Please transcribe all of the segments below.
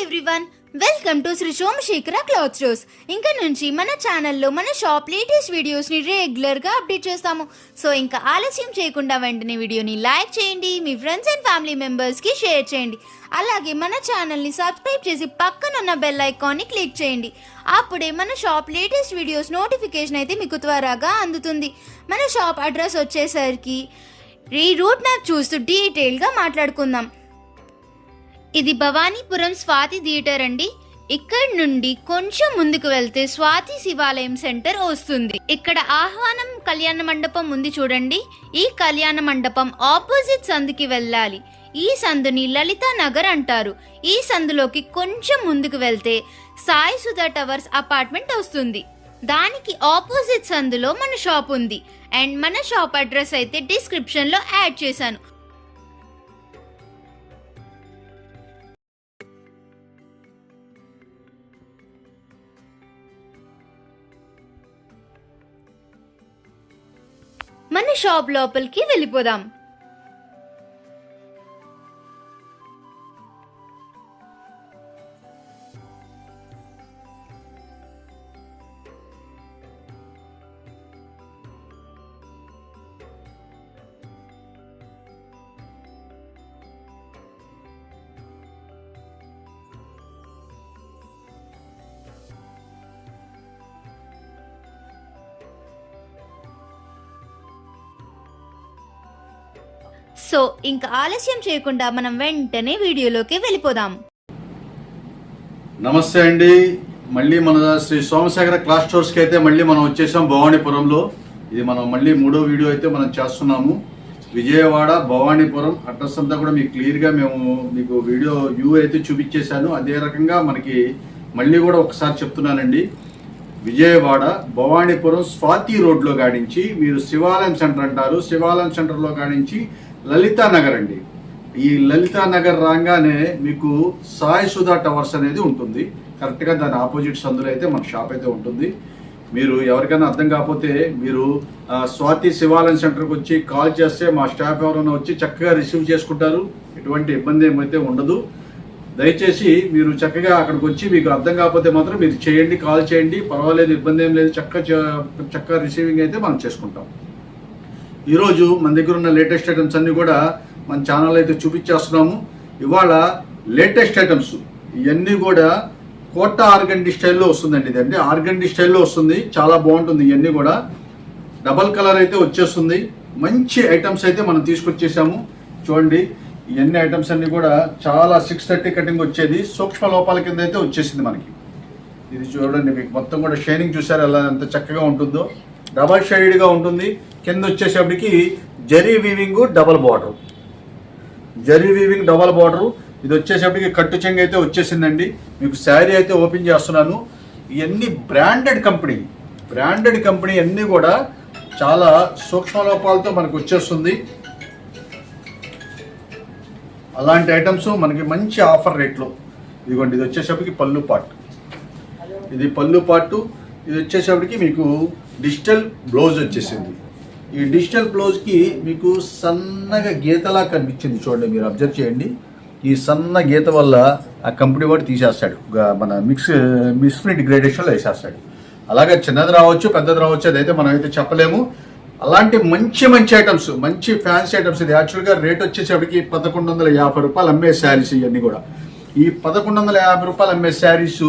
Everyone welcome to Sri Somasekhara cloth shows ఇంకా నుంచి మన ఛానల్లో మన షాప్ లేటెస్ట్ వీడియోస్ని రెగ్యులర్గా అప్డేట్ చేస్తాము. సో ఇంకా ఆలస్యం చేయకుండా వెంటనే వీడియోని లైక్ చేయండి మీ ఫ్రెండ్స్ అండ్ ఫ్యామిలీ మెంబర్స్కి షేర్ చేయండి. అలాగే మన ఛానల్ని సబ్స్క్రైబ్ చేసి పక్కనున్న బెల్ ఐకాన్ని క్లిక్ చేయండి. అప్పుడే మన షాప్ లేటెస్ట్ వీడియోస్ నోటిఫికేషన్ అయితే మీకు త్వరగా అందుతుంది. మన షాప్ అడ్రస్ వచ్చేసరికి ఈ రూట్ మ్యాప్ చూస్తూ డీటెయిల్గా మాట్లాడుకుందాం. ఇది భవానీపురం స్వాతి థియేటర్ అండి. ఇక్కడ నుండి కొంచెం ముందుకు వెళ్తే స్వాతి శివాలయం సెంటర్ వస్తుంది. ఇక్కడ ఆహ్వానం కళ్యాణ మండపం ఉంది చూడండి. ఈ కళ్యాణ మండపం ఆపోజిట్ సందుకి వెళ్ళాలి. ఈ సందుని లలితా నగర్ అంటారు. ఈ సందులోకి కొంచెం ముందుకు వెళ్తే సాయి సుధా టవర్స్ అపార్ట్మెంట్ వస్తుంది. దానికి ఆపోజిట్ సందులో మన షాప్ ఉంది. అండ్ మన షాప్ అడ్రస్ అయితే డిస్క్రిప్షన్లో యాడ్ చేశాను. షాప్ లోపలికి వెళ్ళిపోదాం. ఇంకా ఆలస్యం చేయకుండా మనం వెంటనే వీడియోలోకి వెళ్ళిపోదాం. నమస్తే అండి. మళ్ళీ మన శ్రీ సోమశేఖర క్లాస్ స్టోర్స్కి అయితే మళ్ళీ మనం వచ్చేసాం భవానీపురంలో. ఇది మనం మళ్ళీ మూడో వీడియో అయితే మనం చేస్తున్నాము. విజయవాడ భవానీపురం అడ్రస్ అంతా కూడా మీకు క్లియర్గా మేము మీకు వీడియో వ్యూ అయితే చూపించేశాను. అదే రకంగా మనకి మళ్ళీ కూడా ఒకసారి చెప్తున్నానండి. విజయవాడ భవానీపురం స్వాతి రోడ్లో కాడించి మీరు శివాలయం సెంటర్ అంటారు. శివాలయం సెంటర్లో కాడించి లలితా నగర్ అండి. ఈ లలితా నగర్ రాగానే మీకు సాయి సుధా టవర్స్ అనేది ఉంటుంది. కరెక్ట్గా దాని ఆపోజిట్ సందులో అయితే మన షాప్ అయితే ఉంటుంది. మీరు ఎవరికైనా అర్థం కాకపోతే మీరు స్వాతి శివాలయం సెంటర్కి వచ్చి కాల్ చేస్తే మా స్టాఫ్ ఎవరైనా వచ్చి చక్కగా రిసీవ్ చేసుకుంటారు. ఎటువంటి ఇబ్బంది ఏమైతే ఉండదు. దయచేసి మీరు చక్కగా అక్కడికి వచ్చి మీకు అర్థం కాకపోతే మాత్రం మీరు చేయండి కాల్ చేయండి. పర్వాలేదు ఇబ్బంది ఏం లేదు. చక్కగా చక్కగా రిసీవింగ్ అయితే మనం చేసుకుంటాం. ఈరోజు మన దగ్గర ఉన్న లేటెస్ట్ ఐటమ్స్ అన్ని కూడా మన ఛానల్ అయితే చూపించేస్తున్నాము. ఇవాళ లేటెస్ట్ ఐటమ్స్ ఇవన్నీ కూడా కోట ఆర్గండి స్టైల్లో వస్తుందండి ఇది. అంటే ఆర్గండి స్టైల్లో వస్తుంది. చాలా బాగుంటుంది ఇవన్నీ కూడా. డబల్ కలర్ అయితే వచ్చేస్తుంది. మంచి ఐటమ్స్ అయితే మనం తీసుకొచ్చేసాము. చూడండి ఇవన్నీ ఐటమ్స్ అన్ని కూడా చాలా సిక్స్ థర్టీ కటింగ్ వచ్చేది. సూక్ష్మ లోపాల కింద అయితే వచ్చేసింది మనకి. ఇది చూడండి మీకు మొత్తం కూడా షైనింగ్ చూసారు? ఎలా ఎంత చక్కగా ఉంటుందో. డబల్ షైడ్గా ఉంటుంది. కింద వచ్చేసేపటికి zari weaving double border. Zari weaving double border. ఇది వచ్చేసేపటికి కట్టు చెంగు అయితే వచ్చేసిందండి. మీకు శారీ అయితే ఓపెన్ చేస్తున్నాను. ఇవన్నీ బ్రాండెడ్ కంపెనీ. బ్రాండెడ్ కంపెనీ అన్నీ కూడా చాలా సూక్ష్మ లోపాలతో మనకు వచ్చేస్తుంది. అలాంటి ఐటమ్స్ మనకి మంచి ఆఫర్ రేట్లో. ఇదిగోండి ఇది వచ్చేసేపటికి పళ్ళు పాట్. ఇది పళ్ళు పాటు. ఇది వచ్చేసేపటికి మీకు డిజిటల్ బ్లౌజ్ వచ్చేసింది. ఈ డిజిటల్ బ్లౌజ్కి మీకు సన్నగా గీతలా కనిపించింది చూడండి మీరు అబ్జర్వ్ చేయండి. ఈ సన్న గీత వల్ల ఆ కంపెనీ వాడు తీసేస్తాడు. మన మిక్స్ మిస్ప్రింట్ గ్రేడేషన్లో వేసేస్తాడు. అలాగే చిన్నది రావచ్చు పెద్దది రావచ్చు అదైతే మనం అయితే చెప్పలేము. అలాంటి మంచి మంచి ఐటమ్స్ మంచి ఫ్యాన్సీ ఐటమ్స్ ఇది. యాక్చువల్గా రేట్ వచ్చేసరికి పదకొండు వందల యాభై రూపాయలు అమ్మే శారీస్ ఇవన్నీ కూడా. ఈ పదకొండు వందల యాభై రూపాయలు అమ్మే శారీస్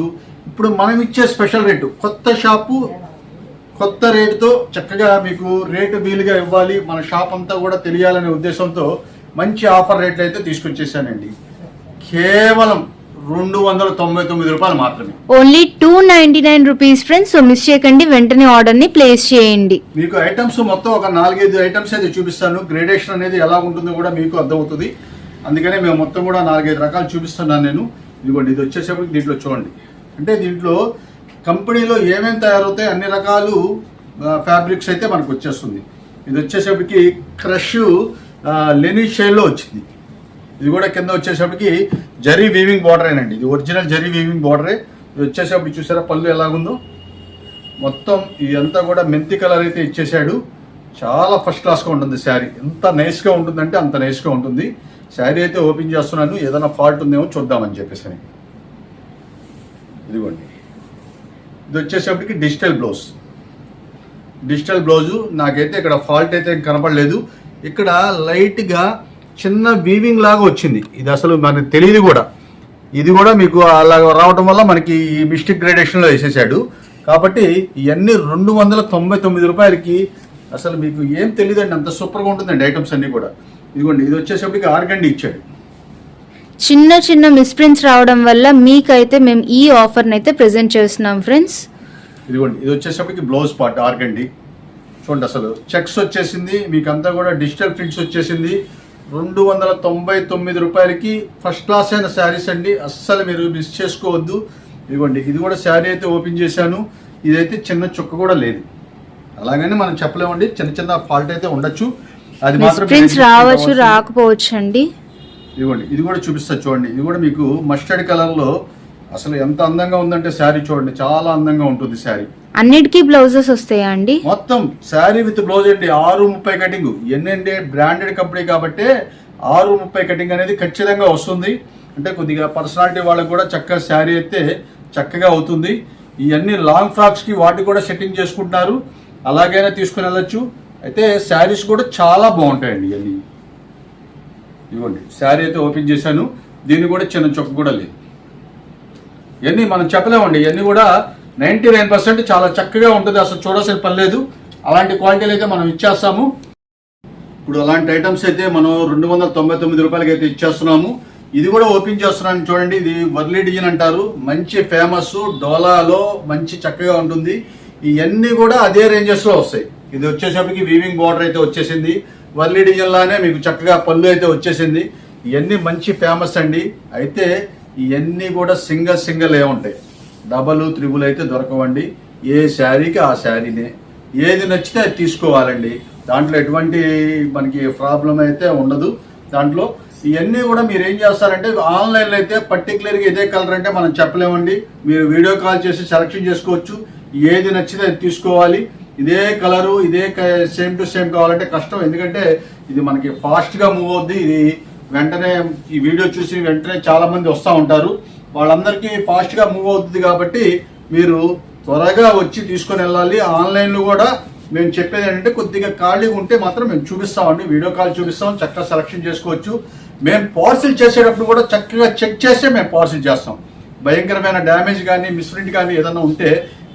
ఇప్పుడు మనం ఇచ్చే స్పెషల్ రేటు కొత్త షాపు కొత్త రేటుతో చక్కగా మీకు రేటు వీలుగా ఇవ్వాలి. మన షాప్ అంతా కూడా తెలియాలనే ఉద్దేశంతో మంచి ఆఫర్ రేట్లు అయితే తీసుకొచ్చేసానండి. కేవలం రెండు వందల తొంభై తొమ్మిది రూపాయలు మాత్రమే. Only two ninety nine rupees friends so miss చేయకండి వెంటనే ఆర్డర్ని ప్లేస్ చేయండి. మీకు ఐటమ్స్ మొత్తం ఒక నాలుగైదు ఐటమ్స్ అయితే చూపిస్తాను. గ్రేడేషన్ అనేది ఎలా ఉంటుందో కూడా మీకు అర్థమవుతుంది. అందుకనే మేము మొత్తం కూడా నాలుగైదు రకాలు చూపిస్తున్నాను నేను. ఇదిగోండి ఇది వచ్చేసరికి దీంట్లో చూడండి. అంటే దీంట్లో కంపెనీలో ఏమేమి తయారవుతాయి అన్ని రకాలు ఫ్యాబ్రిక్స్ అయితే మనకు వచ్చేస్తుంది. ఇది వచ్చేసప్పటికి క్రష్ లెనీ షైల్లో వచ్చింది. ఇది కూడా కింద వచ్చేసప్పటికి జరీ వీవింగ్ బార్డరేనండి ఇది ఒరిజినల్ జరీ వీవింగ్ బార్డరే. ఇది వచ్చేసరికి చూసారా పళ్ళు ఎలాగుందో. మొత్తం ఇదంతా కూడా మెంతి కలర్ అయితే ఇచ్చేసాడు చాలా ఫస్ట్ క్లాస్గా ఉంటుంది శారీ. ఎంత నైస్గా ఉంటుందంటే అంత నైస్గా ఉంటుంది. శారీ అయితే ఓపెన్ చేస్తున్నాను. ఏదైనా ఫాల్ట్ ఉందేమో చూద్దామని చెప్పేసి ఇదిగోండి. ఇది వచ్చేసప్పటికి డిజిటల్ బ్లౌజ్. డిజిటల్ బ్లౌజు నాకైతే ఇక్కడ ఫాల్ట్ అయితే కనపడలేదు. ఇక్కడ లైట్గా చిన్న వీవింగ్ లాగా వచ్చింది. ఇది అసలు మనకు తెలియదు కూడా. ఇది కూడా మీకు అలా రావటం వల్ల మనకి ఈ మిస్టేక్ గ్రేడేషన్లో వేసేసాడు. కాబట్టి ఇవన్నీ రెండు వందల తొంభై తొమ్మిది రూపాయలకి అసలు మీకు ఏం తెలియదండి. అంత సూపర్గా ఉంటుందండి ఐటమ్స్ అన్నీ కూడా. ఇదిగోండి ఇది వచ్చేసప్పటికి ఆర్గండి ఇచ్చాడు. చిన్న చిన్న మిస్ప్రింట్స్ రావడం వల్ల మీకైతే మేము ఈ ఆఫర్ని అయితే ప్రెజెంట్ చేస్తున్నాం ఫ్రెండ్స్ ఇదిగోండి ఇది వచ్చేసప్పటికి బ్లౌజ్ పార్ట్ ఆర్గండి చూడండి అసలు. చెక్స్ వచ్చేసింది మీకు అంతా కూడా డిజిటల్ ప్రింట్స్ వచ్చేసింది. రెండు వందల తొంభై తొమ్మిది రూపాయలకి ఫస్ట్ క్లాస్ అయిన శారీస్ అండి. అస్సలు మీరు మిస్ చేసుకోవద్దు. ఇదిగోండి ఇది కూడా శారీ అయితే ఓపెన్ చేశాను. ఇదైతే చిన్న చుక్క కూడా లేదు. అలాగని మనం చెప్పలేమండి. చిన్న చిన్న ఫాల్ట్ అయితే ఉండొచ్చు. అది మాత్రం రావచ్చు. రాకపోవచ్చు అండి. ఇదిగోండి ఇది కూడా చూపిస్తా చూడండి. ఇది కూడా మీకు మస్టర్డ్ కలర్లో అసలు ఎంత అందంగా ఉందంటే శారీ చూడండి. చాలా అందంగా ఉంటుంది శారీ. అన్నిటికీ బ్లౌజెస్ వస్తాయా అండి? మొత్తం శారీ విత్ బ్లౌజ్ అండి. ఆరు ముప్పై కటింగ్. ఎన్నంటే బ్రాండెడ్ కంపెనీ కాబట్టి ఆరు ముప్పై కటింగ్ అనేది ఖచ్చితంగా వస్తుంది. అంటే కొద్దిగా పర్సనాలిటీ వాళ్ళకి కూడా చక్కగా శారీ అయితే చక్కగా అవుతుంది. ఇవన్నీ లాంగ్ ఫ్రాక్స్కి వాటికి కూడా సెట్టింగ్ చేసుకుంటున్నారు. అలాగైనా తీసుకుని వెళ్ళొచ్చు. అయితే శారీస్ కూడా చాలా బాగుంటాయండి ఇవన్నీ. ఇవ్వండి. శారీ అయితే ఓపెన్ చేశాను. దీన్ని కూడా చిన్న చొక్క కూడా లేదు. ఇవన్నీ మనం చెప్పలేమండి. ఇవన్నీ కూడా నైంటీ నైన్ పర్సెంట్ చాలా చక్కగా ఉంటుంది. అసలు చూడాల్సిన పని లేదు. అలాంటి క్వాలిటీలు అయితే మనం ఇచ్చేస్తాము. ఇప్పుడు అలాంటి ఐటమ్స్ అయితే మనం రెండు వందల తొంభై తొమ్మిది రూపాయలకి అయితే ఇచ్చేస్తున్నాము. ఇది కూడా ఓపెన్ చేస్తున్నాను చూడండి. ఇది వర్లీ డిజైన్ అంటారు. మంచి ఫేమస్ డోలాలో మంచి చక్కగా ఉంటుంది. ఇవన్నీ కూడా అదే రేంజెస్లో వస్తాయి. ఇది వచ్చేసరికి వీవింగ్ బార్డర్ అయితే వచ్చేసింది. వర్లీ జిల్లానే మీకు చక్కగా పళ్ళు అయితే వచ్చేసింది. ఇవన్నీ మంచి ఫేమస్ అండి. అయితే ఇవన్నీ కూడా సింగల్ సింగల్ ఏ ఉంటాయి. డబల్ త్రిబుల్ అయితే దొరకవండి. ఏ శారీకి ఆ శారీనే. ఏది నచ్చితే అది తీసుకోవాలండి. దాంట్లో ఎటువంటి మనకి ప్రాబ్లం అయితే ఉండదు. దాంట్లో ఇవన్నీ కూడా మీరు ఏం చేస్తారంటే ఆన్లైన్లో అయితే పర్టికులర్గా ఇదే కలర్ అంటే మనం చెప్పలేమండి. మీరు వీడియో కాల్ చేసి సెలెక్షన్ చేసుకోవచ్చు. ఏది నచ్చితే అది తీసుకోవాలి. ఇదే కలరు ఇదే సేమ్ టు సేమ్ కావాలంటే కష్టం. ఎందుకంటే ఇది మనకి ఫాస్ట్గా మూవ్ అవుద్ది. ఇది వెంటనే ఈ వీడియో చూసి వెంటనే చాలా మంది వస్తూ ఉంటారు. వాళ్ళందరికీ ఫాస్ట్గా మూవ్ అవుతుంది కాబట్టి మీరు త్వరగా వచ్చి తీసుకొని వెళ్ళాలి. ఆన్లైన్లో కూడా మేము చెప్పేది ఏంటంటే కొద్దిగా ఖాళీగా ఉంటే మాత్రం మేము చూపిస్తామండి. వీడియో కాల్ చూపిస్తాం చక్కగా సెలక్షన్ చేసుకోవచ్చు. మేము పార్సిల్ చేసేటప్పుడు కూడా చక్కగా చెక్ చేస్తే మేము పార్సిల్ చేస్తాం. భయంకరమైన డ్యామేజ్ కానీ మిస్ప్రింట్ కానీ ఏదైనా ఉంటే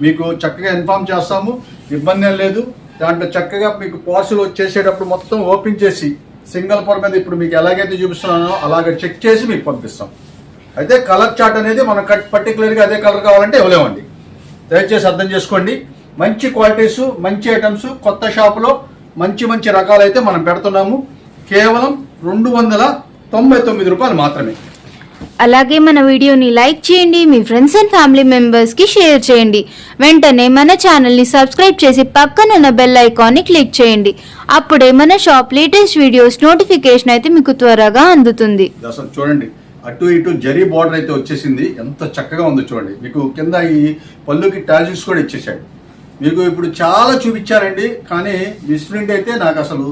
మీకు చక్కగా ఇన్ఫామ్ చేస్తాము. ఇబ్బంది ఏం లేదు. దాంట్లో చక్కగా మీకు పార్సల్ వచ్చేసేటప్పుడు మొత్తం ఓపెన్ చేసి సింగల్ పొర మీద ఇప్పుడు మీకు ఎలాగైతే చూపిస్తున్నానో అలాగే చెక్ చేసి మీకు పంపిస్తాం. అయితే కలర్ చార్ట్ అనేది మనం కట్ పర్టికులర్గా అదే కలర్ కావాలంటే ఇవ్వలేమండి. దయచేసి అర్థం చేసుకోండి. మంచి క్వాలిటీస్ మంచి ఐటమ్స్ కొత్త షాపులో మంచి మంచి రకాలు అయితే మనం పెడుతున్నాము. కేవలం రెండు వందల తొంభై తొమ్మిది రూపాయలు మాత్రమే. అలాగే మన వీడియోని లైక్ చేయండి మీ ఫ్రెండ్స్ అండ్ ఫ్యామిలీ మెంబర్స్కి షేర్ చేయండి. వెంటనే మన ఛానల్ని సబ్స్క్రైబ్ చేసి పక్కనున్న బెల్ ఐకాన్ని క్లిక్ చేయండి. అప్పుడే మన షాప్ లేటెస్ట్ వీడియోస్ నోటిఫికేషన్ అయితే మీకు త్వరగా అందుతుంది. అసలు చూడండి. అటు ఇటు జరీ బార్డర్ అయితే వచ్చేసింది. ఎంత చక్కగా ఉందో చూడండి. మీకు కింద ఈ పళ్ళుకి టాజిల్స్ కూడా ఇచ్చేసాడు మీకు ఇప్పుడు చాలా చూపించారండి. కానీ మిస్ప్రింట్ అయితే నాకు అసలు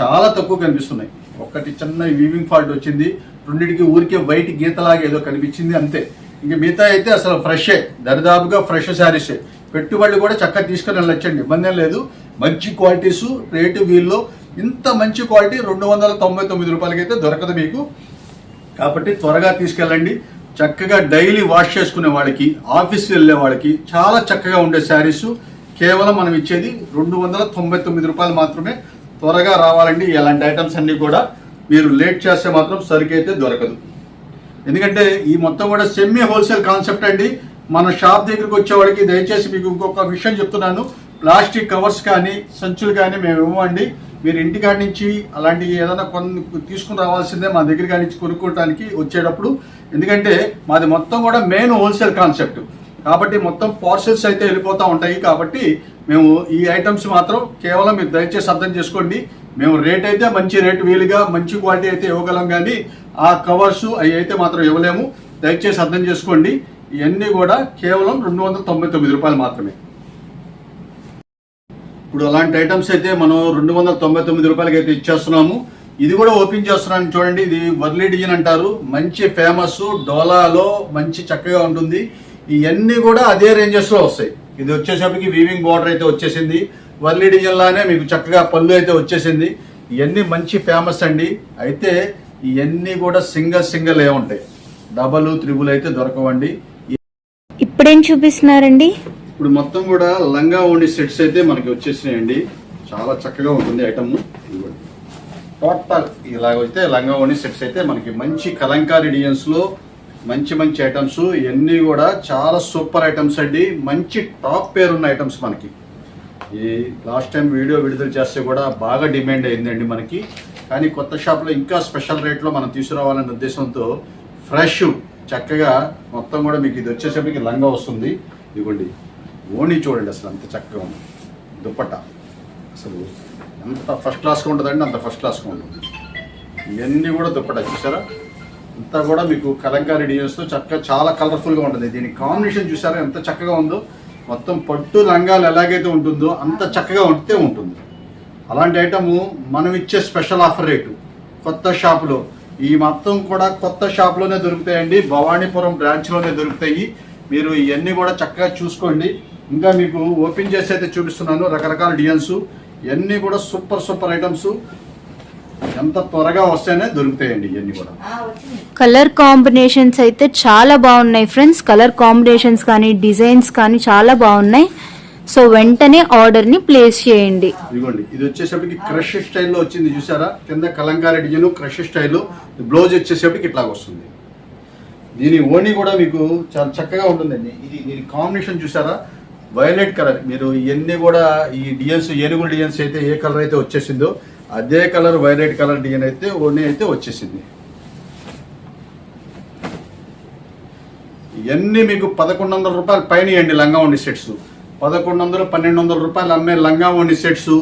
చాలా తక్కువ కనిపిస్తున్నాయి. ఒకటి చిన్న వీవింగ్ ఫాల్ట్ వచ్చింది. రెండింటికి ఊరికే వైట్ గీతలాగా ఏదో కనిపించింది అంతే. ఇంక మిగతా అయితే అసలు ఫ్రెషే దరిదాపుగా ఫ్రెష్ శారీసే పెట్టుబడి కూడా చక్కగా తీసుకొని వెళ్ళొచ్చండి ఇబ్బంది లేదు. మంచి క్వాలిటీస్ రేటు వీల్లో ఇంత మంచి క్వాలిటీ రెండు వందల తొంభై తొమ్మిది రూపాయలకి అయితే దొరకదు మీకు. కాబట్టి త్వరగా తీసుకెళ్ళండి. చక్కగా డైలీ వాష్ చేసుకునే వాళ్ళకి ఆఫీస్కి వెళ్ళే వాళ్ళకి చాలా చక్కగా ఉండే శారీస్ కేవలం మనం ఇచ్చేది రెండు వందల తొంభై తొమ్మిది రూపాయలు మాత్రమే. త్వరగా రావాలండి ఇలాంటి ఐటమ్స్ అన్నీ కూడా. మీరు లేట్ చేస్తే మాత్రం సరికైతే దొరకదు. ఎందుకంటే ఈ మొత్తం కూడా సెమీ హోల్సేల్ కాన్సెప్ట్ అండి. మన షాప్ దగ్గరికి వచ్చేవాడికి దయచేసి మీకు ఇంకొక విషయం చెప్తున్నాను. ప్లాస్టిక్ కవర్స్ కానీ సంచులు కానీ మేము ఇవ్వండి మీరు ఇంటికాడి నుంచి అలాంటి ఏదైనా కొన్ని తీసుకుని రావాల్సిందే మా దగ్గర కాడి నుంచి కొనుక్కోవడానికి వచ్చేటప్పుడు. ఎందుకంటే మాది మొత్తం కూడా మెయిన్ హోల్సేల్ కాన్సెప్ట్ కాబట్టి మొత్తం పార్సెల్స్ అయితే వెళ్ళిపోతూ ఉంటాయి. కాబట్టి మేము ఈ ఐటమ్స్ మాత్రం కేవలం మీరు దయచేసి అర్థం చేసుకోండి. మేము రేట్ అయితే మంచి రేట్ వీలుగా మంచి క్వాలిటీ అయితే ఇవ్వగలం కానీ ఆ కవర్స్ అవి అయితే మాత్రం ఇవ్వలేము. దయచేసి అర్థం చేసుకోండి. ఇవన్నీ కూడా కేవలం రెండు వందల తొంభై తొమ్మిది రూపాయలు మాత్రమే. ఇప్పుడు అలాంటి ఐటమ్స్ అయితే మనం రెండు వందల తొంభై తొమ్మిది రూపాయలకి అయితే ఇచ్చేస్తున్నాము. ఇది కూడా ఓపెన్ చేస్తున్నాను చూడండి. ఇది వర్లీ డిజైన్ అంటారు. మంచి ఫేమస్ డోలాలో మంచి చక్కగా ఉంటుంది. ఇవన్నీ కూడా అదే రేంజెస్లో వస్తాయి. ఇది వచ్చేసరికి వీవింగ్ బార్డర్ అయితే వచ్చేసింది. వర్లీ డిజైన్ లానే మీకు చక్కగా పళ్ళు అయితే వచ్చేసింది. ఇవన్నీ మంచి ఫేమస్ అండి. అయితే ఇవన్నీ కూడా సింగల్ సింగల్ ఏ ఉంటాయి. డబల్ త్రిబుల్ అయితే దొరకవండి. ఇప్పుడేం చూపిస్తున్నారండి? ఇప్పుడు మొత్తం కూడా లంగా ఓణి సెట్స్ అయితే మనకి వచ్చేసినాయండి. చాలా చక్కగా ఉంటుంది ఐటమ్. టోటల్ ఇలాగైతే లంగా ఓణి సెట్స్ అయితే మనకి మంచి కలంకారీ డిజైన్స్లో మంచి మంచి ఐటమ్స్. ఇవన్నీ కూడా చాలా సూపర్ ఐటమ్స్ అండి. మంచి టాప్ పేరు ఉన్న ఐటమ్స్ మనకి. ఈ లాస్ట్ టైం వీడియో విడుదల చేస్తే కూడా బాగా డిమాండ్ అయిందండి మనకి. కానీ కొత్త షాప్లో ఇంకా స్పెషల్ రేట్లో మనం తీసుకురావాలనే ఉద్దేశంతో ఫ్రెష్ చక్కగా మొత్తం కూడా మీకు ఇది వచ్చేసరికి లంగా వస్తుంది. ఇదిగోండి ఓణి చూడండి అసలు అంత చక్కగా ఉంది. దుప్పట అసలు ఎంత ఫస్ట్ క్లాస్గా ఉంటుందండి అంత ఫస్ట్ క్లాస్గా ఉంటుంది. ఇవన్నీ కూడా దుప్పట చూసారా? అంతా కూడా మీకు కలంకారీ డిజైన్స్తో చక్కగా చాలా కలర్ఫుల్గా ఉంటుంది. దీని కాంబినేషన్ చూసారా ఎంత చక్కగా ఉందో? మొత్తం పట్టు రంగాలు ఎలాగైతే ఉంటుందో అంత చక్కగా ఉంటే ఉంటుంది. అలాంటి ఐటము మనం ఇచ్చే స్పెషల్ ఆఫర్ రేటు. కొత్త షాపులో. ఈ మొత్తం కూడా కొత్త షాప్లోనే దొరుకుతాయండి. భవానీపురం బ్రాంచ్లోనే దొరుకుతాయి. మీరు ఇవన్నీ కూడా చక్కగా చూసుకోండి. ఇంకా మీకు ఓపెన్ చేసి అయితే చూపిస్తున్నాను రకరకాల డిజైన్స్ ఇవన్నీ కూడా సూపర్ సూపర్ ఐటమ్స్. ఎంత త్వరగా వస్తేనే దొరుకుతాయండి ఇవన్నీ కూడా. కలర్ కాంబినేషన్స్ అయితే చాలా బాగున్నాయి ఫ్రెండ్స్ కలర్ కాంబినేషన్స్ కానీ డిజైన్స్ కానీ చాలా బాగున్నాయి. సో వెంటనే ఆర్డర్ని ప్లేస్ చేయండి. ఇదిగోండి ఇది వచ్చేసరికి క్రష్ స్టైల్లో వచ్చింది చూసారా? కింద Kalamkari design crush style blouse వచ్చేసరికి ఇట్లా వస్తుంది. దీని ఓణి కూడా మీకు చాలా చక్కగా ఉంటుందండి. ఇది దీని కాంబినేషన్ చూసారా? వైలెట్ కలర్ మీరు ఇవన్నీ కూడా ఈ డిజైన్స్ ఏనుగుల డిజైన్స్ అయితే ఏ కలర్ అయితే వచ్చేసిందో అదే కలర్ వైలెట్ కలర్ డిజైన్ అయితే ఓణి అయితే వచ్చేసింది. ఇవన్నీ మీకు పదకొండు వందల రూపాయలు పైన ఇవ్వండి లంగా ఉండి సెట్స్. పదకొండు వందలు పన్నెండు వందల రూపాయలు అమ్మే లంగా ఉండి సెట్స్.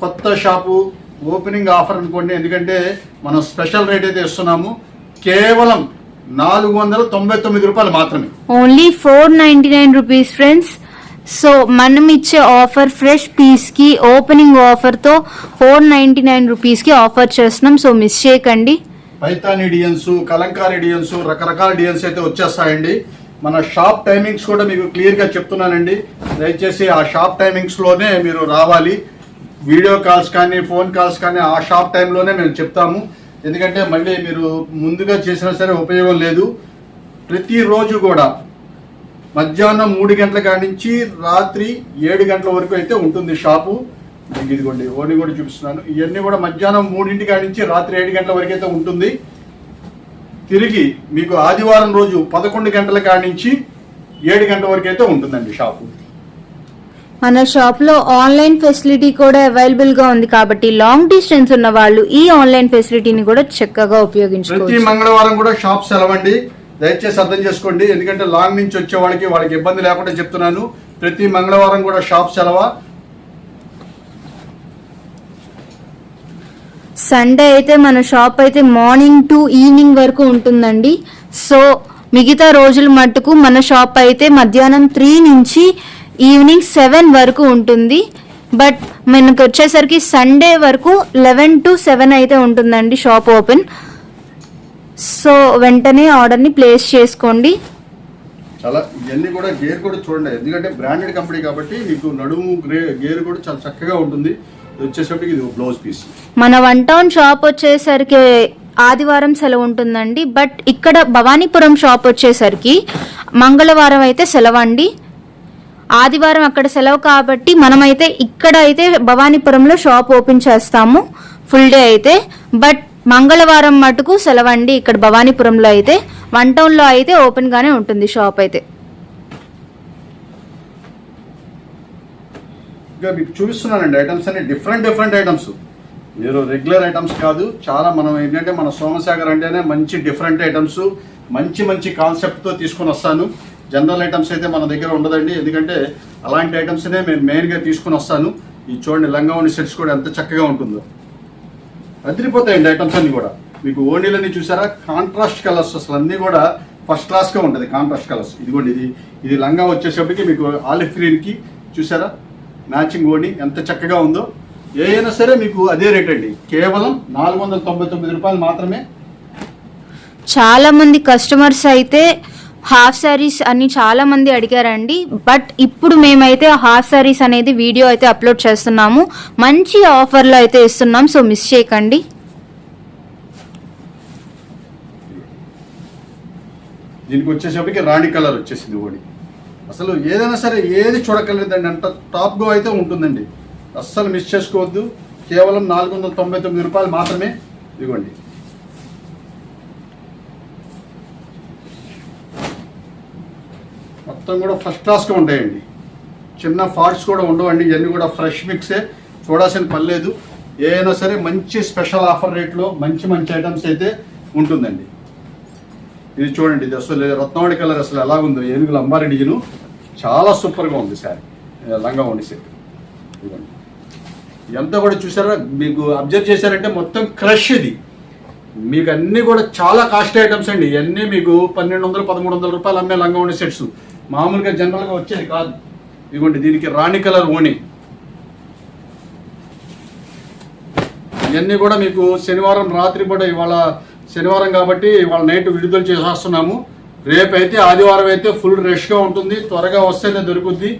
కొత్త షాపు ఓపెనింగ్ ఆఫర్ అనుకోండి ఎందుకంటే మనం స్పెషల్ రేట్ అయితే ఇస్తున్నాము. కేవలం నాలుగు వందల తొంభై తొమ్మిది రూపాయలు మాత్రమే. Only four ninety nine rupees friends. So మనం ఇచ్చే ఆఫర్ ఫ్రెష్ పీస్కి ఓపెనింగ్ ఆఫర్తో ఫోర్ నైంటీ నైన్ రూపీస్కి ఆఫర్ చేస్తున్నాం. సో మిస్ చేయకండి. పైతాన్ డిజైన్స్ కలంకారీ డిజైన్స్ రకరకాల డిజైన్స్ అయితే వచ్చేస్తాయండి. మన షాప్ టైమింగ్స్ కూడా మీకు క్లియర్గా చెప్తున్నానండి. దయచేసి ఆ షాప్ టైమింగ్స్లోనే మీరు రావాలి. వీడియో కాల్స్ కానీ ఫోన్ కాల్స్ కానీ ఆ షాప్ టైంలోనే మేము చెప్తాము. ఎందుకంటే మళ్ళీ మీరు ముందుగా చేసినా సరే ఉపయోగం లేదు. ప్రతిరోజు కూడా మధ్యాహ్నం మూడు గంటల కాడి నుంచి రాత్రి ఏడు గంటల వరకు అయితే ఉంటుంది షాపు. మీకు ఇదిగోండి ఓని కూడా చూపిస్తున్నాను. ఇవన్నీ కూడా మధ్యాహ్నం మూడింటి కాడి నుంచి రాత్రి ఏడు గంటల వరకు అయితే ఉంటుంది. తిరిగి మీకు ఆదివారం రోజు పదకొండు గంటల కాడి నుంచి ఏడు గంటల వరకు అయితే ఉంటుందండి షాపు. మన షాప్లో ఆన్లైన్ ఫెసిలిటీ కూడా అవైలబుల్గా ఉంది కాబట్టి లాంగ్ డిస్టెన్స్ ఉన్న వాళ్ళు ఈ ఆన్లైన్ ఫెసిలిటీని కూడా చక్కగా ప్రతి ఉపయోగించుకోవచ్చు మంగళవారం కూడా షాప్ సెలవండి. దయచేసి అర్థం చేసుకోండి. ఎందుకంటే లాంగ్ నుంచి వచ్చే వాళ్ళకి వాళ్ళకి ఇబ్బంది లేకుండా చెప్తున్నాను. ప్రతి మంగళవారం కూడా షాప్ సెలవా? సండే అయితే మన షాప్ అయితే మార్నింగ్ టు ఈవినింగ్ వరకు ఉంటుందండి. సో మిగతా రోజుల మట్టుకు మన షాప్ అయితే మధ్యాహ్నం త్రీ నుంచి ఈవినింగ్ సెవెన్ వరకు ఉంటుంది. బట్ మనకు వచ్చేసరికి సండే వరకు లెవెన్ టు సెవెన్ అయితే ఉంటుందండి షాప్ ఓపెన్. సో వెంటనే ఆర్డర్ని ప్లేస్ చేసుకోండి. చాలా ఇవన్నీ కూడా గేర్ కూడా చూడండి. ఎందుకంటే బ్రాండెడ్ కంపెనీ కాబట్టి మీకు నడుము గ్రే కూడా చాలా చక్కగా ఉంటుంది. వచ్చేసరికి ఇది బ్లౌజ్ పీస్. మన వన్ టౌన్ షాప్ వచ్చేసరికి ఆదివారం సెలవు ఉంటుందండి. బట్ ఇక్కడ భవానీపురం షాప్ వచ్చేసరికి మంగళవారం అయితే సెలవు అండి ఆదివారం అక్కడ సెలవు కాబట్టి మనమైతే ఇక్కడ అయితే భవానీపురంలో షాప్ ఓపెన్ చేస్తాము. ఫుల్ డే అయితే. బట్ మంగళవారం మటుకు సెలవండి. ఇక్కడ భవానీపురంలో అయితే వన్ టౌన్లో అయితే ఓపెన్గానే ఉంటుంది షాప్ అయితే. ఇంకా మీకు చూపిస్తున్నానండి ఐటమ్స్ అన్ని. Different different items. మీరు రెగ్యులర్ ఐటమ్స్ కాదు చాలా మనం ఏంటంటే మన సోమసాగర్ అంటేనే మంచి డిఫరెంట్ ఐటమ్స్ మంచి మంచి కాన్సెప్ట్తో తీసుకొని వస్తాను. జనరల్ ఐటమ్స్ అయితే మన దగ్గర ఉండదండి. ఎందుకంటే అలాంటి ఐటమ్స్నే నేను మెయిన్గా తీసుకొని వస్తాను. ఈ చూడండి లంగా ఉండి సెట్స్ కూడా ఎంత చక్కగా ఉంటుందో. అదిరిపోతాయండి ఐటమ్స్ అన్ని కూడా. మీకు ఓణీలన్నీ చూసారా? కాంట్రాస్ట్ కలర్స్ అసలు అన్నీ కూడా ఫస్ట్ క్లాస్గా ఉంటుంది కాంట్రాస్ట్ కలర్స్ ఇదిగోండి ఇది ఇది లంగా వచ్చేసప్పటికి మీకు ఆలివ్ గ్రీన్కి చూసారా? మ్యాచింగ్ ఓణి ఎంత చక్కగా ఉందో. ఏదైనా సరే మీకు అదే రేట్ అండి. కేవలం నాలుగు వందల తొంభై తొమ్మిది రూపాయలు మాత్రమే. చాలా మంది కస్టమర్స్ అయితే హాఫ్ శారీస్ అని చాలా మంది అడిగారండి. బట్ ఇప్పుడు మేమైతే హాఫ్ శారీస్ అనేది వీడియో అయితే అప్లోడ్ చేస్తున్నాము. మంచి ఆఫర్లో అయితే ఇస్తున్నాం. సో మిస్ చేయకండి. దీనికి వచ్చేసరికి రాణి కలర్ వచ్చేసింది ఓడి. అసలు ఏదైనా సరే ఏది చూడగలదండి అంత టాప్గా అయితే ఉంటుందండి. అస్సలు మిస్ చేసుకోవద్దు. కేవలం నాలుగు వందల తొంభై తొమ్మిది రూపాయలు మాత్రమే ఇదిగోండి మొత్తం కూడా ఫస్ట్ క్లాస్గా ఉంటాయండి చిన్న ఫాల్ట్స్ కూడా ఉండవండి ఇవన్నీ కూడా ఫ్రెష్ మిక్సే చూడాల్సిన పని లేదు. ఏదైనా సరే మంచి స్పెషల్ ఆఫర్ రేట్లో మంచి మంచి ఐటమ్స్ అయితే ఉంటుందండి. ఇది చూడండి ఇది అసలు రత్నవాడి కలర్ అసలు ఎలాగుందో ఏనుగు ఏనుగుల అంబారి చాలా సూపర్గా ఉంది సార్. లంగా ఉండి సెట్ ఇదిగోండి. ఇదంతా కూడా చూసారా? మీకు అబ్జర్వ్ చేశారంటే మొత్తం క్రష్ ఇది. మీకు అన్నీ కూడా చాలా కాస్ట్ ఐటమ్స్ అండి. ఇవన్నీ మీకు పన్నెండు వందలు పదమూడు వందల రూపాయలు అమ్మే లంగా ఉండే సెట్స్ మామూలుగా జనరల్గా వచ్చేది కాదు. ఇదిగోండి దీనికి రాణి కలర్ ఓణి. ఇవన్నీ కూడా మీకు శనివారం రాత్రి పూట ఇవాళ శనివారం కాబట్టి ఇవాళ నైట్ విడుదల చేసేస్తున్నాము. రేపైతే ఆదివారం అయితే ఫుల్ రష్గా ఉంటుంది. త్వరగా వస్తేనే దొరుకుద్ది.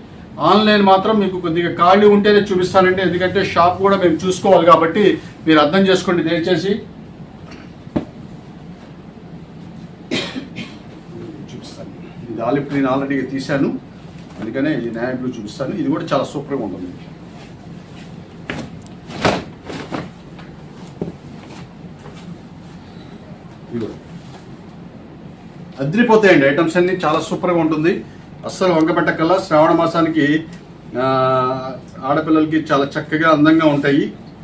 ఆన్లైన్ మాత్రం మీకు కొద్దిగా ఖాళీ ఉంటేనే చూపిస్తానండి. ఎందుకంటే షాప్ కూడా మేము చూసుకోవాలి కాబట్టి మీరు అర్థం చేసుకోండి దయచేసి చూపిస్తాను ఇది ఆలిఫ్ నేను ఆల్రెడీ తీశాను. అందుకనే ఈ న్యాయ బ్లూ చూపిస్తాను. ఇది కూడా చాలా సూపర్గా ఉంటుంది. అదిరిపోతాయండి ఐటమ్స్ అన్ని. చాలా సూపర్గా ఉంటుంది. అస్సలు వంకపెట్టకల్లా శ్రావణ మాసానికి ఆ, ఆడపిల్లలకి చాలా చక్కగా అందంగా ఉంటాయి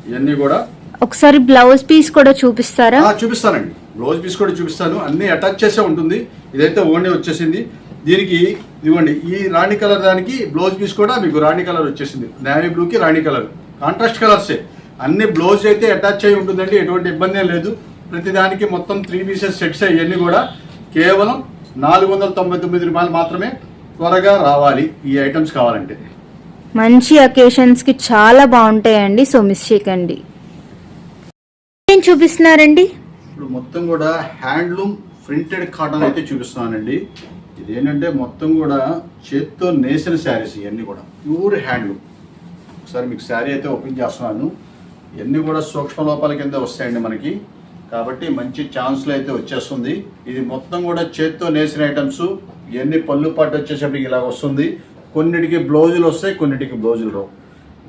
ఇవన్నీ కూడా. ఒకసారి బ్లౌజ్ పీస్ కూడా చూపిస్తారా? చూపిస్తానండి. బ్లౌజ్ పీస్ కూడా చూపిస్తాను. అన్ని అటాచ్ చేసే ఉంటుంది. ఇదైతే ఓన్లీ వచ్చేసింది. దీనికి ఇదిగోండి ఈ రాణి కలర్ దానికి బ్లౌజ్ పీస్ కూడా మీకు రాణి కలర్ వచ్చేసింది. నేవీ బ్లూకి రాణి కలర్. కాంట్రాస్ట్ కలర్సే అన్ని బ్లౌజ్ అయితే అటాచ్ అయి ఉంటుందండి ఎటువంటి ఇబ్బంది లేదు. ప్రతి దానికి మొత్తం త్రీ పీసెస్ సెట్స్ ఇవన్నీ కూడా కేవలం నాలుగు వందల తొంభై తొమ్మిది రూపాయలు మాత్రమే త్వరగా రావాలి ఈ ఐటమ్స్ కావాలంటే. మంచి అకేషన్స్కి చాలా బాగుంటాయండి సో మిస్ చేయకండి. ఏం చూపిస్తున్నారండి? ఇప్పుడు మొత్తం కూడా హ్యాండ్లూమ్ ప్రింటెడ్ కాటన్ అయితే చూపిస్తున్నానండి. ఇదేంటంటే మొత్తం కూడా చేత్తో నేసిన శారీస్ ఇవన్నీ కూడా. ప్యూర్ హ్యాండ్లూమ్ ఒకసారి మీకు శారీ అయితే ఓపెన్ చేస్తున్నాను. ఇవన్నీ కూడా సూక్ష్మ లోపాల కింద వస్తాయండి మనకి. కాబట్టి మంచి ఛాన్స్లో అయితే వచ్చేస్తుంది. ఇది మొత్తం కూడా చేత్తో నేసిన ఐటమ్స్ ఇవన్నీ పళ్ళు పాటు వచ్చేసరికి ఇలా వస్తుంది. కొన్నిటికి బ్లౌజులు వస్తాయి కొన్నిటికి బ్లౌజులు రావు.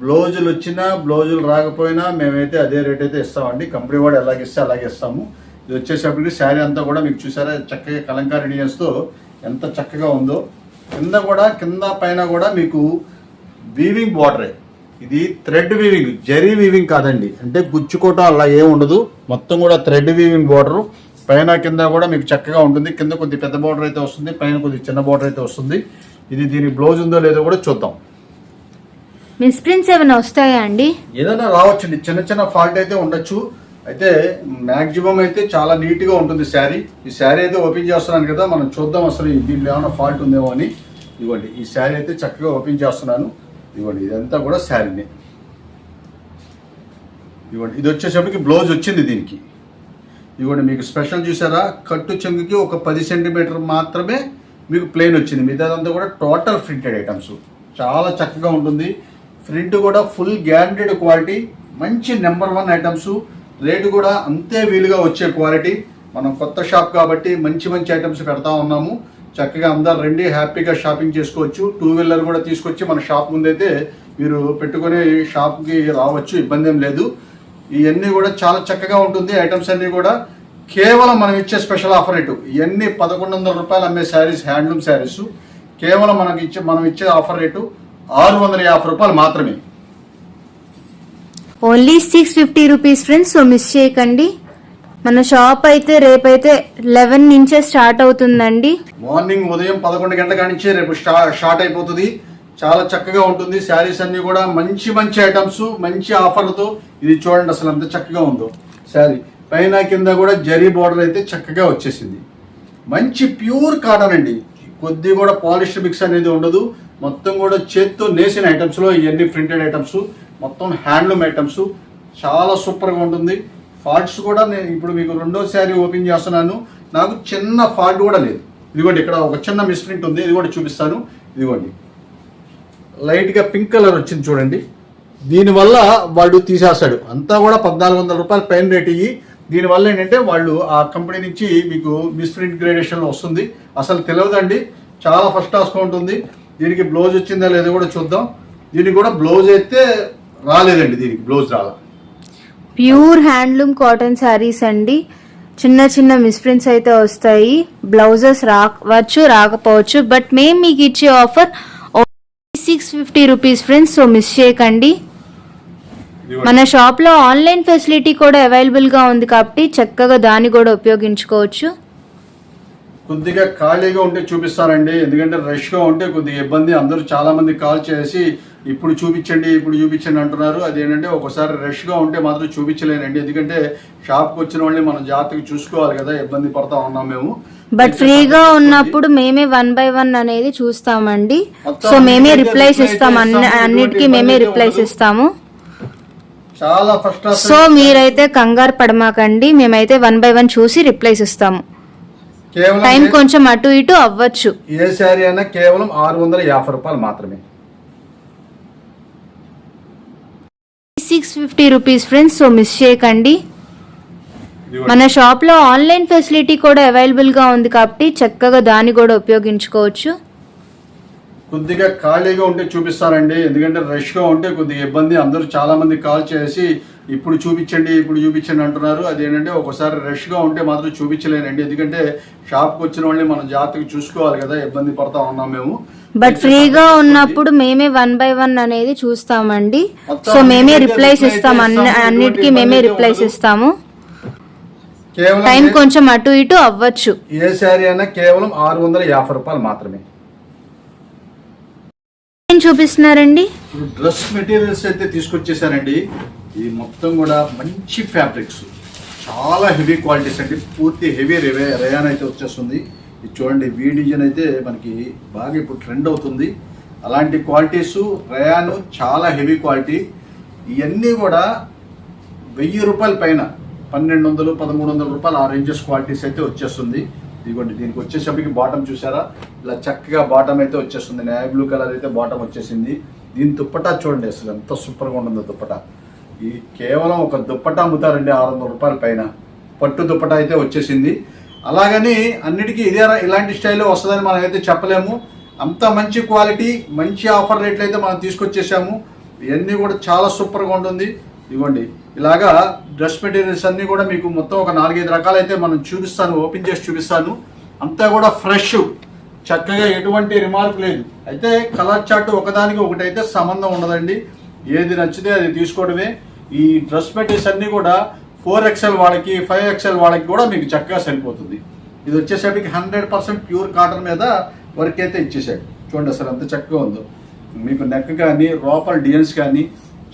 బ్లౌజులు వచ్చినా బ్లౌజులు రాకపోయినా మేమైతే అదే రేట్ అయితే ఇస్తామండి. కంపెనీ వాడు ఎలాగిస్తే అలాగే ఇస్తాము. ఇది వచ్చేసప్పటికి శారీ అంతా కూడా మీకు చూసారా? చక్కగా కలంకారీ డిజైన్స్తో ఎంత చక్కగా ఉందో కింద కూడా కింద పైన కూడా మీకు వీవింగ్ బార్డరే ఇది థ్రెడ్ వీవింగ్ జరీ వీవింగ్ కాదండి. అంటే గుచ్చుకోట అలా ఏం ఉండదు. మొత్తం కూడా థ్రెడ్ వీవింగ్ బార్డర్ పైన కింద కూడా మీకు చక్కగా ఉంటుంది. కింద కొద్ది పెద్ద బార్డర్ అయితే వస్తుంది. పైన కొద్ది చిన్న బార్డర్ అయితే వస్తుంది. ఇది దీని బ్లౌజ్ ఉందో లేదో కూడా చూద్దాం. మిస్ ప్రింట్స్ ఏమైనా వస్తాయా అండి? ఏదైనా రావచ్చండి. చిన్న చిన్న ఫాల్ట్ అయితే ఉండొచ్చు. అయితే మ్యాక్సిమం అయితే చాలా నీట్గా ఉంటుంది శారీ. ఈ శారీ అయితే ఓపెన్ చేస్తున్నాను కదా మనం చూద్దాం అసలు దీంట్లో ఏమైనా ఫాల్ట్ ఉందేమో అని. ఇవ్వండి ఈ శారీ అయితే చక్కగా ఓపెన్ చేస్తున్నాను. ఇవ్వండి ఇదంతా కూడా శారీనే. ఇవ్వండి ఇది వచ్చేసరికి బ్లౌజ్ వచ్చింది దీనికి. ఇవ్వండి మీకు స్పెషల్ చూసారా? కట్టు చెంగుకి ఒక పది సెంటీమీటర్ మాత్రమే మీకు ప్లెయిన్ వచ్చింది. మిగతాదంతా కూడా టోటల్ ప్రింటెడ్ ఐటమ్స్ చాలా చక్కగా ఉంటుంది. ప్రింట్ కూడా ఫుల్ గ్యారంటెడ్ క్వాలిటీ మంచి నెంబర్ వన్ ఐటమ్స్ రేటు కూడా అంతే వీలుగా వచ్చే క్వాలిటీ. మనం కొత్త షాప్ కాబట్టి మంచి మంచి ఐటమ్స్ పెడతా ఉన్నాము. చక్కగా అందరు రండి హ్యాపీగా షాపింగ్ చేసుకోవచ్చు. టూ వీలర్ కూడా తీసుకొచ్చి మన షాప్ ముందైతే మీరు పెట్టుకునే షాప్కి రావచ్చు ఇబ్బంది ఏం లేదు. ఇవన్నీ కూడా చాలా చక్కగా ఉంటుంది. ఐటమ్స్ అన్నీ కూడా కేవలం మనం ఇచ్చే స్పెషల్ ఆఫర్ రేటు. ఇవన్నీ పదకొండు వందల రూపాయలు అమ్మే శారీస్ హ్యాండ్లూమ్ శారీస్. కేవలం మనకి ఇచ్చే మనం ఇచ్చే ఆఫర్ రేటు ఆరు వందల యాభై రూపాయలు మాత్రమే. Only six fifty rupees friends so miss చేయకండి. మన షాప్ అయితే రేపైతే లెవెన్ నుంచే స్టార్ట్ అవుతుందండి. మార్నింగ్ ఉదయం పదకొండు గంటల కానించి రేపు స్టార్ట్ అయిపోతుంది. చాలా చక్కగా ఉంటుంది. శారీస్ అన్ని కూడా మంచి మంచి ఐటమ్స్ మంచి ఆఫర్లతో ఇది చూడండి అసలు అంత చక్కగా ఉందో. శారీ పైన కింద కూడా జరీ బార్డర్ అయితే చక్కగా వచ్చేసింది. మంచి ప్యూర్ కాటన్ అండి. కొద్ది కూడా పాలిష్ మిక్స్ అనేది ఉండదు. మొత్తం కూడా చేత్తో నేసిన ఐటమ్స్లో ఇవన్నీ ప్రింటెడ్ ఐటమ్స్ మొత్తం హ్యాండ్లూమ్ ఐటమ్స్. చాలా సూపర్గా ఉంటుంది. ఫాల్ట్స్ కూడా నేను ఇప్పుడు మీకు రెండో శారీ ఓపెన్ చేస్తున్నాను. నాకు చిన్న ఫాల్ట్ కూడా లేదు. ఇదిగోండి ఇక్కడ ఒక చిన్న మిస్ప్రింట్ ఉంది. ఇది కూడా చూపిస్తాను. ఇదిగోండి. లైట్గా పింక్ కలర్ వచ్చింది చూడండి. దీనివల్ల వాడు తీసేస్తాడు. అంతా కూడా పద్నాలుగు వందల రూపాయలు పైన రేట్ ఇయ్యి. దీనివల్ల ఏంటంటే వాళ్ళు ఆ కంపెనీ నుంచి మీకు మిస్ప్రింట్ గ్రేడేషన్లో వస్తుంది. అసలు తెలియదండి చాలా ఫస్ట్ క్లాస్గా ఉంటుంది. దీనికి బ్లౌజ్ వచ్చిందా లేదో కూడా చూద్దాం. దీనికి కూడా బ్లౌజ్ అయితే రాలేదండి దీనికి బ్లౌజ్ రాలా ప్యూర్ హ్యాండ్లూమ్ కాటన్ శారీస్ అండి. చిన్న చిన్న మిస్ప్రింట్స్ అయితే వస్తాయి. బ్లౌజెస్ రావచ్చు రాకపోవచ్చు. బట్ మేము మీకు ఇచ్చే offer six fifty rupees friends so miss చేయకండి. మన షాప్లో ఆన్లైన్ ఫెసిలిటీ కూడా అవైలబుల్గా ఉంది కాబట్టి చక్కగా దాన్ని కూడా ఉపయోగించుకోవచ్చు. కొద్దిగా ఖాళీగా ఉంటే చూపిస్తానండి. ఎందుకంటే రష్గా ఉంటే కొద్దిగా ఇబ్బంది. అందరూ చాలా మంది కాల్ చేసి ఇప్పుడు చూపించండి ఇప్పుడు చూపించండి అంటున్నారు. అదేంటంటే ఒకసారి రష్గా ఉంటే మాత్రం చూపించలేనండి. ఎందుకంటే షాప్కి వచ్చిన వాళ్ళని మనం జాగ్రత్తగా చూసుకోవాలి కదా ఇబ్బంది పడతా ఉన్నాం మేము. బట్ ఫ్రీగా ఉన్నప్పుడు మేమే వన్ బై వన్ అనేది చూస్తామండి. సో మేమే రిప్లైస్ ఇస్తాం. అన్ని అన్నిటికీ మేమే రిప్లైస్ ఇస్తాము. చాలా ఫస్ట్ సో మీరైతే కంగారు పడమాకండి. మేమైతే వన్ బై వన్ చూసి రిప్లైస్ ఇస్తాము. టైం కొంచెం అటు ఇటు అవ్వచ్చు. ఏ శారీ అయినా కేవలం ఆరు వందల యాభై రూపాయలు మాత్రమే. Six fifty rupees friends so miss చేయకండి. మన షాప్లో ఆన్లైన్ ఫెసిలిటీ కూడా అవైలబుల్గా ఉంది కాబట్టి చక్కగా దాన్ని కూడా ఉపయోగించుకోవచ్చు. కొద్దిగా ఖాళీగా ఉంటే చూపిస్తానండి ఎందుకంటే రష్గా ఉంటే కొద్దిగా ఇబ్బంది. అందరూ చాలా మంది కాల్ చేసి ఇప్పుడు చూపించండి ఇప్పుడు చూపించండి అంటున్నారు. అదేంటంటే ఒకసారి రష్గా ఉంటే మాత్రం చూపించలేనండి. ఎందుకంటే షాప్కి వచ్చిన వాళ్ళని మనం జాగ్రత్తగా చూసుకోవాలి కదా ఇబ్బంది పడతా ఉన్నాం మేము. బట్ ఫ్రీగా ఉన్నప్పుడు మేమే వన్ బై వన్ అనేది చూస్తామండి. సో మేమే రిప్లైస్ ఇస్తాం అన్ని అన్నిటికీ మేమే రిప్లైస్ ఇస్తాము. టైం కొంచెం అటు ఇటు అవ్వచ్చు. ఏ శారీ అయినా కేవలం ఆరు వందల యాభై రూపాయలు మాత్రమే. ఏం చూపిస్తున్నారండి? డ్రెస్ మెటీరియల్స్ అయితే తీసుకొచ్చేసానండి ఇది మొత్తం కూడా మంచి ఫ్యాబ్రిక్స్ చాలా హెవీ క్వాలిటీస్ అండి. పూర్తి హెవీ రివే రయాన్ అయితే వచ్చేస్తుంది. ఇది చూడండి వీ డిజైన్ అయితే మనకి బాగా ఇప్పుడు ట్రెండ్ అవుతుంది. అలాంటి క్వాలిటీస్ రయాను చాలా హెవీ క్వాలిటీ ఇవన్నీ కూడా వెయ్యి రూపాయల పైన పన్నెండు వందలు పదమూడు వందల రూపాయలు ఆ రేంజెస్ క్వాలిటీస్ అయితే వచ్చేస్తుంది. ఇదిగోండి దీనికి వచ్చేసరికి బాటమ్ చూసారా ఇలా చక్కగా బాటమ్ అయితే వచ్చేస్తుంది. నేవీ బ్లూ కలర్ అయితే బాటమ్ వచ్చేసింది. దీని దుప్పటా చూడండి అసలు ఎంత సూపర్గా ఉంటుందో దుప్పటా. ఈ కేవలం ఒక దుప్పట అమ్ముతారండి ఆరు వందల రూపాయల పైన. పట్టు దుప్పట అయితే వచ్చేసింది. అలాగని అన్నిటికీ ఇదే ఇలాంటి స్టైల్లో వస్తుందని మనం అయితే చెప్పలేము. అంత మంచి క్వాలిటీ మంచి ఆఫర్ రేట్లు అయితే మనం తీసుకొచ్చేసాము. ఇవన్నీ కూడా చాలా సూపర్గా ఉంటుంది. ఇవ్వండి. ఇలాగా డ్రెస్ మెటీరియల్స్ అన్నీ కూడా మీకు మొత్తం ఒక నాలుగైదు రకాలు అయితే మనం చూపిస్తాను ఓపెన్ చేసి చూపిస్తాను. అంతా కూడా ఫ్రెష్. చక్కగా ఎటువంటి రిమార్క్ లేదు. అయితే కలర్ చార్ట్ ఒకదానికి ఒకటి అయితే సంబంధం ఉండదండి. ఏది నచ్చితే అది తీసుకోవడమే. ఈ డ్రెస్ మెటీరియల్స్ అన్నీ కూడా ఫోర్ ఎక్స్ఎల్ వాళ్ళకి ఫైవ్ ఎక్స్ఎల్ వాళ్ళకి కూడా మీకు చక్కగా సరిపోతుంది. ఇది వచ్చేసరికి హండ్రెడ్ పర్సెంట్ ప్యూర్ కాటన్ మీద వర్క్ అయితే ఇచ్చేసాడు. చూడండి అసలు అంత చక్కగా ఉందో. మీకు నెక్ కానీ లోపల డిజైన్స్ కానీ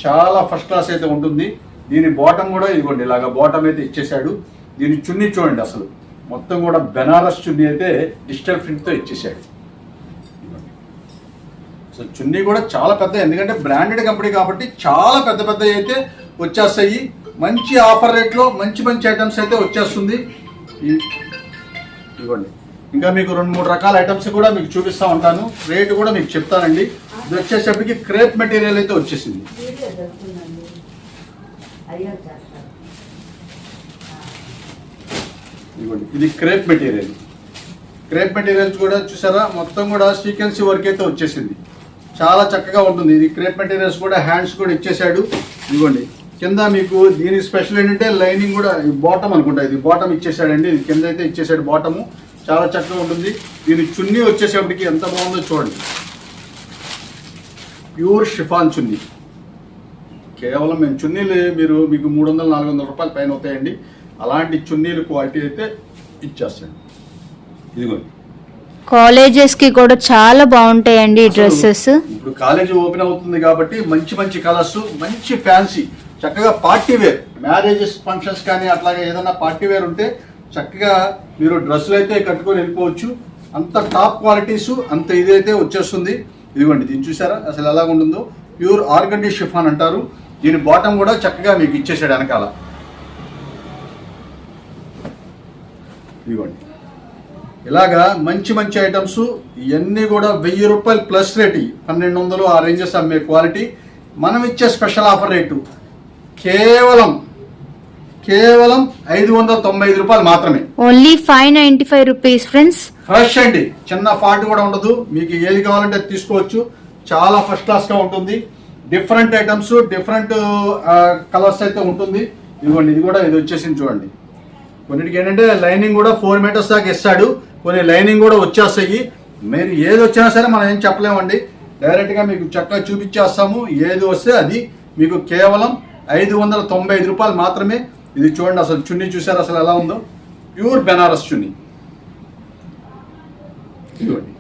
చాలా ఫస్ట్ క్లాస్ అయితే ఉంటుంది. దీని బాటమ్ కూడా ఇదిగోండి ఇలాగ బాటమ్ అయితే ఇచ్చేసాడు. దీని చున్నీ చూడండి అసలు. మొత్తం కూడా బెనారస్ చున్నీ అయితే డిజిటల్ ప్రింట్తో ఇచ్చేసాడు. సో చున్నీ కూడా చాలా పెద్ద ఎందుకంటే బ్రాండెడ్ కంపెనీ కాబట్టి చాలా పెద్ద పెద్ద అయితే వచ్చేస్తాయి. మంచి ఆఫర్ రేట్లో మంచి మంచి ఐటమ్స్ అయితే వచ్చేస్తుంది. ఇవ్వండి ఇంకా మీకు రెండు మూడు రకాల ఐటమ్స్ కూడా మీకు చూపిస్తా ఉంటాను. రేటు కూడా మీకు చెప్తానండి. ఇది వచ్చేసరికి క్రేప్ మెటీరియల్ అయితే వచ్చేసింది. ఇదిగోండి. ఇది క్రేప్ మెటీరియల్. క్రేప్ మెటీరియల్స్ కూడా చూసారా? మొత్తం కూడా సీక్వెన్సీ వర్క్ అయితే వచ్చేసింది. చాలా చక్కగా ఉంటుంది. ఇది క్రేప్ మెటీరియల్స్ కూడా హ్యాండ్స్ కూడా ఇచ్చేసాడు ఇదిగోండి. కింద మీకు దీని స్పెషల్ ఏంటంటే లైనింగ్ కూడా బాటమ్ అనుకుంటా ఇది బాటమ్ ఇచ్చేసాడండి ఇది కింద అయితే ఇచ్చేసాడు బాటము. చాలా చక్కగా ఉంటుంది. దీని చున్నీ వచ్చేసేపటికి ఎంత బాగుందో చూడండి. Pure chiffon chunni. కేవలం మేము చున్నీలు మీరు మీకు మూడు వందల నాలుగు వందల రూపాయల పైన అవుతాయండి. అలాంటి చున్నీలు క్వాలిటీ అయితే ఇచ్చేస్తాను ఇదిగోండి కాలేజెస్కి కూడా చాలా బాగుంటాయండి ఈ డ్రెస్సెస్. ఇప్పుడు కాలేజీ ఓపెన్ అవుతుంది కాబట్టి మంచి మంచి కలర్స్ మంచి ఫ్యాన్సీ చక్కగా పార్టీ వేర్ మ్యారేజెస్ ఫంక్షన్స్ కానీ అట్లాగే ఏదైనా పార్టీ వేర్ ఉంటే చక్కగా మీరు డ్రెస్సులు అయితే కట్టుకొని వెళ్ళిపోవచ్చు. అంత టాప్ క్వాలిటీస్ అంత ఇదైతే వచ్చేస్తుంది. ఇదిగోండి దీన్ని చూసారా? అసలు ఎలా ఉంటుందో? ప్యూర్ ఆర్గండీ షిఫాన్ అంటారు. దీని బాటమ్ కూడా చక్కగా మీకు ఇచ్చేసాడు వెనకాల. ఇదిగోండి. ఇలాగా మంచి మంచి ఐటమ్స్ ఇవన్నీ కూడా వెయ్యి రూపాయలు ప్లస్ రేట్. పన్నెండు వందలు ఆ రేంజెస్ అమ్మే క్వాలిటీ. మనం ఇచ్చే స్పెషల్ ఆఫర్ రేటు కేవలం కేవలం ఐదు వందల తొంభై ఐదు రూపాయలు మాత్రమే. Only five ninety five rupees friends fresh అండి. చిన్న ఫాల్ట్ కూడా ఉండదు. మీకు ఏది కావాలంటే అది తీసుకోవచ్చు. చాలా ఫస్ట్ క్లాస్గా ఉంటుంది. డిఫరెంట్ ఐటమ్స్ డిఫరెంట్ కలర్స్ అయితే ఉంటుంది. ఇదిగోండి ఇది కూడా ఇది వచ్చేసింది చూడండి. కొన్నిటికి ఏంటంటే లైనింగ్ కూడా ఫోర్ మీటర్స్ దాకా ఇస్తాడు కొన్ని లైనింగ్ కూడా వచ్చేస్తాయి. మీరు ఏది వచ్చినా సరే మనం ఏం చెప్పలేమండి. డైరెక్ట్గా మీకు చక్కగా చూపించేస్తాము. ఏది వస్తే అది మీకు కేవలం ఐదు వందల తొంభై ఐదు రూపాయలు మాత్రమే. ఇది చూడండి అసలు చున్నీ చూసారు? అసలు ఎలా ఉందో? Pure Banaras chunni.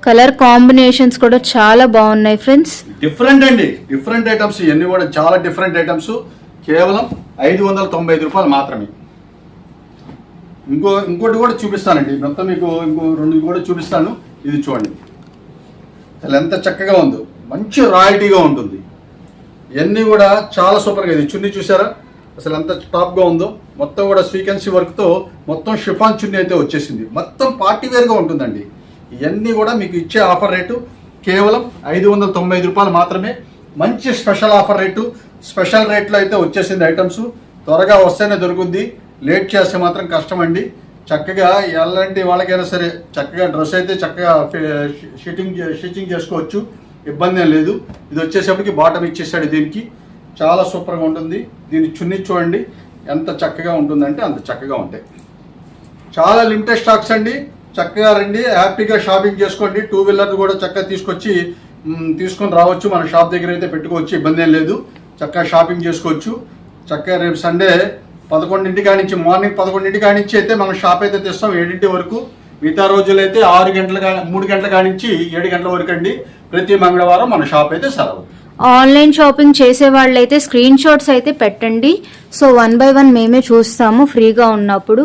Colour combinations కూడా చాలా బాగున్నాయి ఫ్రెండ్స్. డిఫరెంట్ అండి. డిఫరెంట్ ఐటమ్స్ ఇవన్నీ కూడా చాలా డిఫరెంట్ ఐటమ్స్. కేవలం ఐదు వందల తొంభై ఐదు రూపాయలు మాత్రమే. ఇంకో ఇంకోటి కూడా చూపిస్తానండి. మొత్తం మీకు ఇంకో రెండు కూడా చూపిస్తాను. ఇది చూడండి. అసలు ఎంత చక్కగా ఉందో. మంచి రాయల్టీగా ఉంటుంది. ఇవన్నీ కూడా చాలా సూపర్గా ఇది. చున్నీ చూసారా? అసలు ఎంత టాప్గా ఉందో. మొత్తం కూడా స్వీకెన్సీ వర్క్తో మొత్తం షిఫాన్ చున్నీ అయితే వచ్చేసింది. మొత్తం పార్టీ వేర్గా ఉంటుందండి. ఇవన్నీ కూడా మీకు ఇచ్చే ఆఫర్ రేటు కేవలం ఐదు వందల తొంభై ఐదు రూపాయలు మాత్రమే. మంచి స్పెషల్ ఆఫర్ రేటు స్పెషల్ రేట్లో అయితే వచ్చేసింది ఐటమ్స్ త్వరగా వస్తేనే దొరుకుద్ది. లేట్ చేస్తే మాత్రం కష్టం అండి చక్కగా ఎలాంటి వాళ్ళకైనా సరే చక్కగా డ్రెస్ అయితే చక్కగా షిట్టింగ్ స్టిచ్చింగ్ చేసుకోవచ్చు. ఇబ్బంది ఏం లేదు. ఇది వచ్చేసప్పటికి బాటమ్ ఇచ్చేసాడు దీనికి. చాలా సూపర్గా ఉంటుంది. దీన్ని చున్నీ చూడండి. ఎంత చక్కగా ఉంటుందంటే అంత చక్కగా ఉంటాయి. చాలా లిమిటెడ్ స్టాక్స్ అండి. చక్కగా రండి. హ్యాపీగా షాపింగ్ చేసుకోండి. టూ వీలర్ కూడా చక్కగా తీసుకొచ్చి తీసుకొని రావచ్చు. మన షాప్ దగ్గర అయితే పెట్టుకోవచ్చు. ఇబ్బంది ఏం లేదు. చక్కగా షాపింగ్ చేసుకోవచ్చు. చక్కగా రేపు సండే పదకొండింటి కానించి మార్నింగ్ పదకొండింటి కానించి అయితే మనం షాప్ అయితే తెస్తాం. ఏడింటి వరకు. మిగతా రోజులు అయితే ఆరు గంటల మూడు గంటల కానించి ఏడు గంటల వరకు అండి. ప్రతి మంగళవారం మన షాప్ అయితే సెలవు. ఆన్లైన్ షాపింగ్ చేసే వాళ్ళైతే స్క్రీన్ షాట్స్ అయితే పెట్టండి. సో వన్ బై వన్ మేమే చూస్తాము ఫ్రీగా ఉన్నప్పుడు.